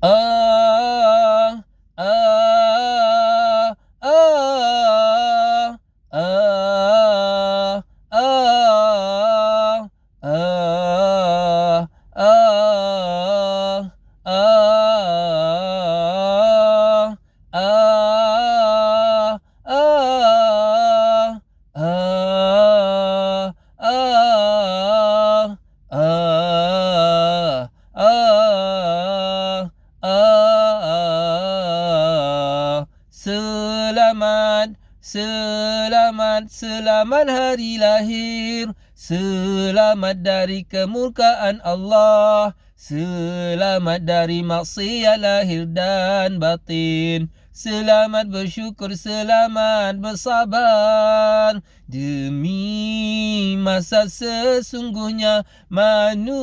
呃 selamat selamat selamat hari lahir. Selamat dari kemurkaan Allah selamat dari maksiat lahir dan batin. Selamat bersyukur, selamat bersabar. Demi masa sesungguhnya Manusia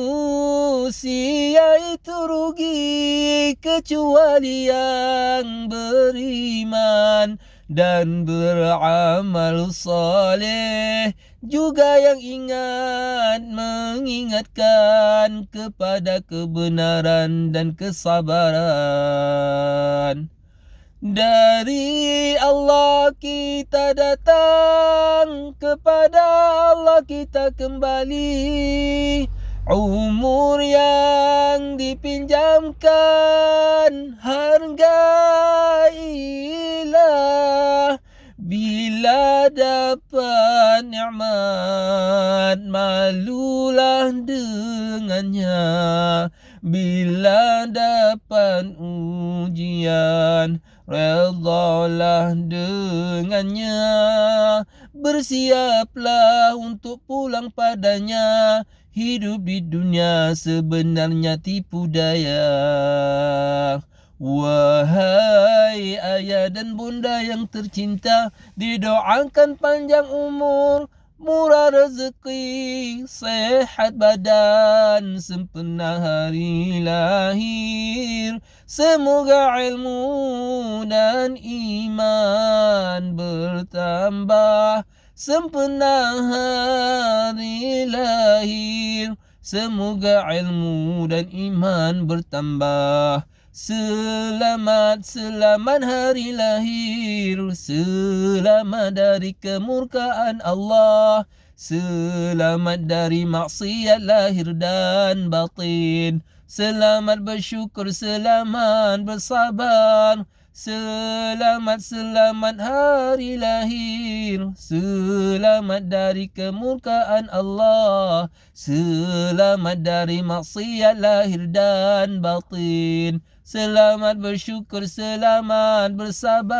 itu rugi Kecuali yang beriman Dan beramal saleh Juga yang ingat mengingatkan Kepada kebenaran dan kesabaran. Dari Allah kita datang kepada Allah kita kembali. Umur yang dipinjamkan hargailah dapat nikmat malulah dengannya. Bila dapat ujian Redalah dengannya. Bersiaplah untuk pulang padanya. Hidup di dunia sebenarnya tipu daya. Wahai ayah dan bunda yang tercinta Didoakan panjang umur Murah rezeki, sehat badan, sempena hari lahir. Semoga ilmu dan iman bertambah Sempena hari lahir. Semoga ilmu dan iman bertambah Selamat, selamat hari lahir. Selamat dari kemurkaan Allah. Selamat dari maksiat lahir dan batin. Selamat bersyukur, selamat bersabar. Selamat, selamat hari lahir. Selamat dari kemurkaan Allah. Selamat dari maksiat lahir dan batin Selamat bersyukur, selamat bersabar.